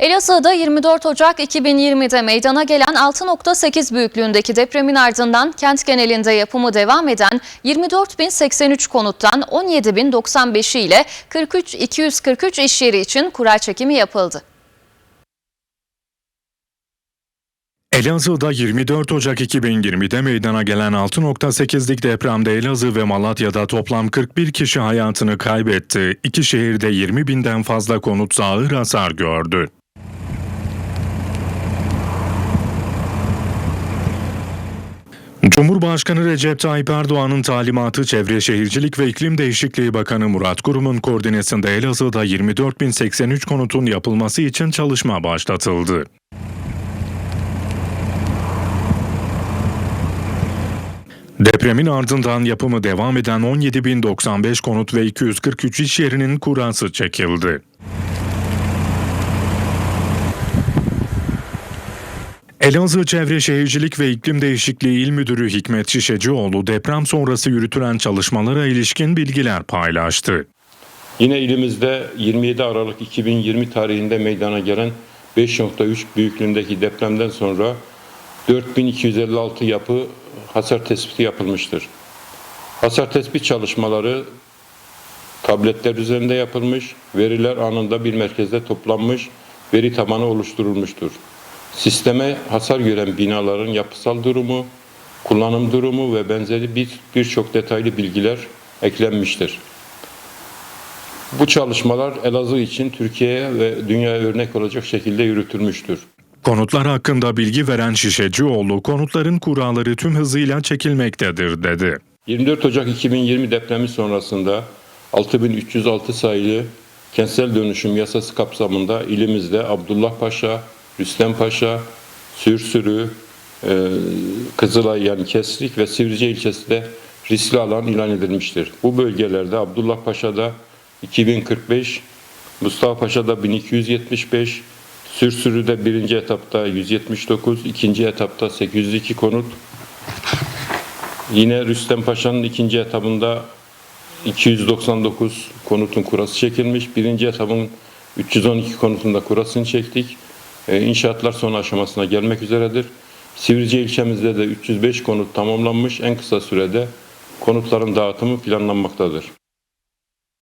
Elazığ'da 24 Ocak 2020'de meydana gelen 6.8 büyüklüğündeki depremin ardından kent genelinde yapımı devam eden 24.083 konuttan 17.095'i ile 43.243 iş yeri için kura çekimi yapıldı. Elazığ'da 24 Ocak 2020'de meydana gelen 6.8'lik depremde Elazığ ve Malatya'da toplam 41 kişi hayatını kaybetti. İki şehirde 20 binden fazla konut ağır hasar gördü. Cumhurbaşkanı Recep Tayyip Erdoğan'ın talimatı Çevre Şehircilik ve İklim Değişikliği Bakanı Murat Kurum'un koordinesinde Elazığ'da 24.083 konutun yapılması için çalışma başlatıldı. Depremin ardından yapımı devam eden 17.095 konut ve 243 iş yerinin kurası çekildi. Elazığ Çevre Şehircilik ve İklim Değişikliği İl Müdürü Hikmet Şişecioğlu deprem sonrası yürütülen çalışmalara ilişkin bilgiler paylaştı. Yine ilimizde 27 Aralık 2020 tarihinde meydana gelen 5.3 büyüklüğündeki depremden sonra 4256 yapı hasar tespiti yapılmıştır. Hasar tespit çalışmaları tabletler üzerinde yapılmış, veriler anında bir merkezde toplanmış, veri tabanı oluşturulmuştur. Sisteme hasar gören binaların yapısal durumu, kullanım durumu ve benzeri bir birçok detaylı bilgiler eklenmiştir. Bu çalışmalar Elazığ için Türkiye'ye ve dünyaya örnek olacak şekilde yürütülmüştür. Konutlar hakkında bilgi veren Şişecioğlu, konutların kuralları tüm hızıyla çekilmektedir dedi. 24 Ocak 2020 depremi sonrasında 6306 sayılı kentsel dönüşüm yasası kapsamında ilimizde Abdullah Paşa, Rüstem Paşa, Sürsürü, e, Kızılay yani Kesrik ve Sivrice ilçesi de riskli alan ilan edilmiştir. Bu bölgelerde Abdullah Paşa'da 2045, Mustafa Paşa'da 1275, Sürsürü'de birinci etapta 179, ikinci etapta 802 konut, Yine Rüstem Paşa'nın ikinci etabında 299 konutun kurası çekilmiş. Birinci etabın 312 konutunda kurasını çektik. Ee, İnşaatlar son aşamasına gelmek üzeredir. Sivrice ilçemizde de 305 konut tamamlanmış. En kısa sürede konutların dağıtımı planlanmaktadır.